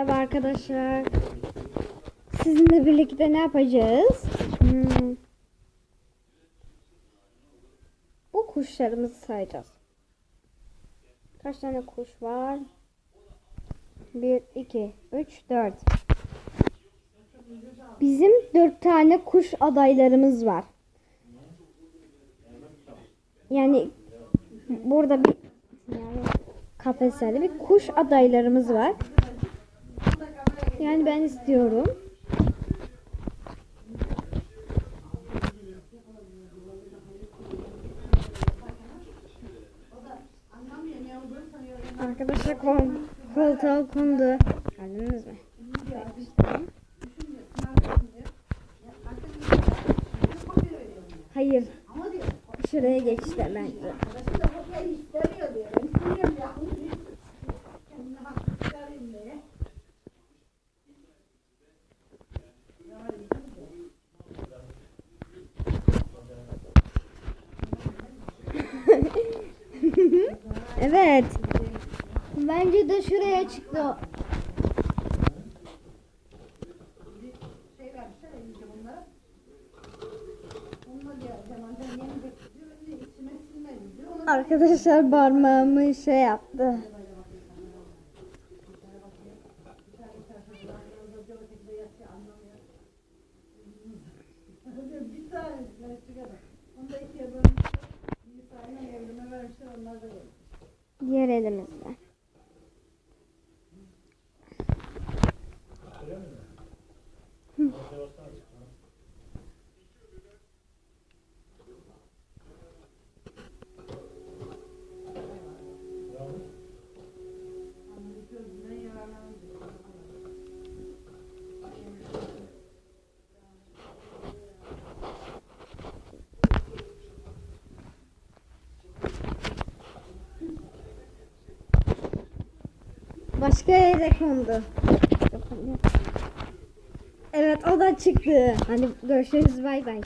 Merhaba arkadaşlar. Sizinle birlikte ne yapacağız? Hmm. Bu kuşlarımızı sayacağız. Kaç tane kuş var? 1, 2, 3, 4. Bizim 4 tane kuş adaylarımız var. Yani burada bir yani kafeslerde bir kuş adaylarımız var. Yani ben istiyorum. Arkadaşlar kol, koltuğa kondu. Gördünüz mü? Hayır. Şuraya geçti bence. Evet. Bence de şuraya çıktı. Arkadaşlar parmağımı şey yaptı. Diğer elimizle. Başka yere kondu. Evet o da çıktı. Hadi görüşürüz bay bay.